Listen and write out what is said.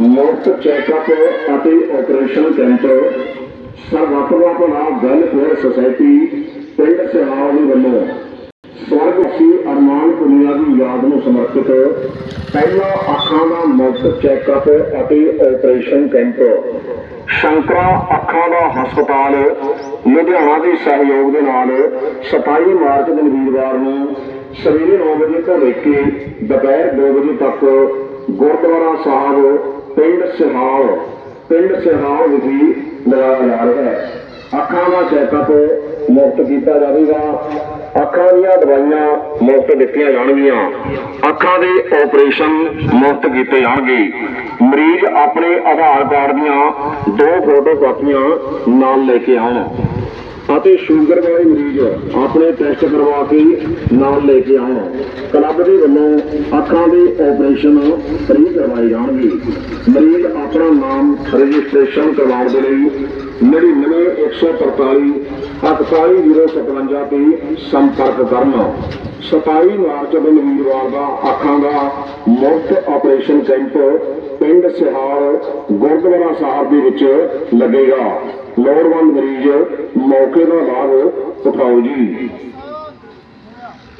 ਮੁਫਤ ਚੈੱਕਅਪ ਅਤੇ operation camp ਸਰਵਤਵਾ ਭਲਾ ਵੈਲਫੇਅਰ ਸੁਸਾਇਟੀ ਪਿੰਡ ਸਿਹਾਲ ਵੱਲੋਂ। ਸਵਰਗ ਸਵਰਗਸੀ ਅਰਮਾਨ ਪੁਨੀਆ ਦੀ ਯਾਦ ਨੂੰ ਸਮਰਪਿਤ ਪਹਿਲਾ ਅੱਖਾਂ ਦਾ ਮੁਫਤ ਚੈੱਕਅਪ ਅਤੇ ਆਪਰੇਸ਼ਨ ਕੈਂਪ ਸ਼ੰਕਰਾ ਅੱਖਾਂ ਦਾ ਹਸਪਤਾਲ, ਲੁਧਿਆਣਾ ਦੇ ਸਹਿਯੋਗ ਦੇ ਨਾਲ 27 ਮਾਰਚ ਦਿਨ ਵੀਰਵਾਰ ਨੂੰ ਸਵੇਰੇ 9 ਵਜੇ ਤੋਂ ਲੈ ਕੇ ਦੁਪਹਿਰ 2 ਵਜੇ ਤੱਕ ਗੁਰਦੁਆਰਾ ਸਾਹਿਬ ਪਿੰਡ ਸਿਹਾਲ ਪਿੰਡ ਸਿਹਾਲ ਵਿਖੇ ਲਗਾਇਆ ਜਾ ਰਿਹਾ ਹੈ। ਅੱਖਾਂ ਦਾ ਚੈੱਕਅਪ ਮੁਫਤ ਕੀਤਾ ਜਾਵੇਗਾ। ਅੱਖਾਂ ਦੀਆਂ ਦਵਾਈਆਂ ਮੁਫਤ ਦਿੱਤੀਆਂ ਜਾਣਗੀਆਂ। ਅੱਖਾਂ ਦੇ ਆਪਰੇਸ਼ਨ ਮੁਫਤ ਕੀਤੇ ਜਾਣਗੇ। ਮਰੀਜ਼ ਆਪਣੇ ਆਧਾਰ ਕਾਰਡ ਦੀਆਂ ਦੋ ਫੋਟੋ ਕਾਪੀਆਂ ਨਾਲ ਲੈ ਕੇ ਆਉਣ। ਅਤੇ ਸ਼ੂਗਰ ਵਾਲੇ ਮਰੀਜ਼ ਆਪਣੇ ਟੈਸਟ ਕਰਵਾ ਕੇ ਨਾਲ ਲੈ ਕੇ ਆਉਣ। ਕਲੱਬ ਦੇ ਵੱਲੋਂ ਅੱਖਾਂ ਦੇ ਆਪਰੇਸ਼ਨ ਫ੍ਰੀ ਕਰਵਾਏ ਜਾਣਗੇ। ਮਰੀਜ਼ ਆਪਣਾ ਨਾਮ ਰਜਿਸਟ੍ਰੇਸ਼ਨ ਕਰਵਾਉਣ ਦੇ ਲਈ 99143 48057 ਤੇ ਸੰਪਰਕ ਕਰਨ। 27 ਮਾਰਚ ਦੇ ਵੀਰਵਾਰ ਦਾ ਅੱਖਾਂ ਦਾ ਮੁਫਤ ਆਪਰੇਸ਼ਨ ਕੈਂਪ ਪਿੰਡ ਸਿਹਾਰ, ਗੁਰਦੁਆਰਾ ਸਾਹਿਬ ਦੇ ਵਿੱਚ ਲੱਗੇਗਾ। ਲੋੜਵੰਦ ਮਰੀਜ਼ ਮੌਕੇ ਦਾ ਲਾਭ ਉਠਾਓ ਜੀ।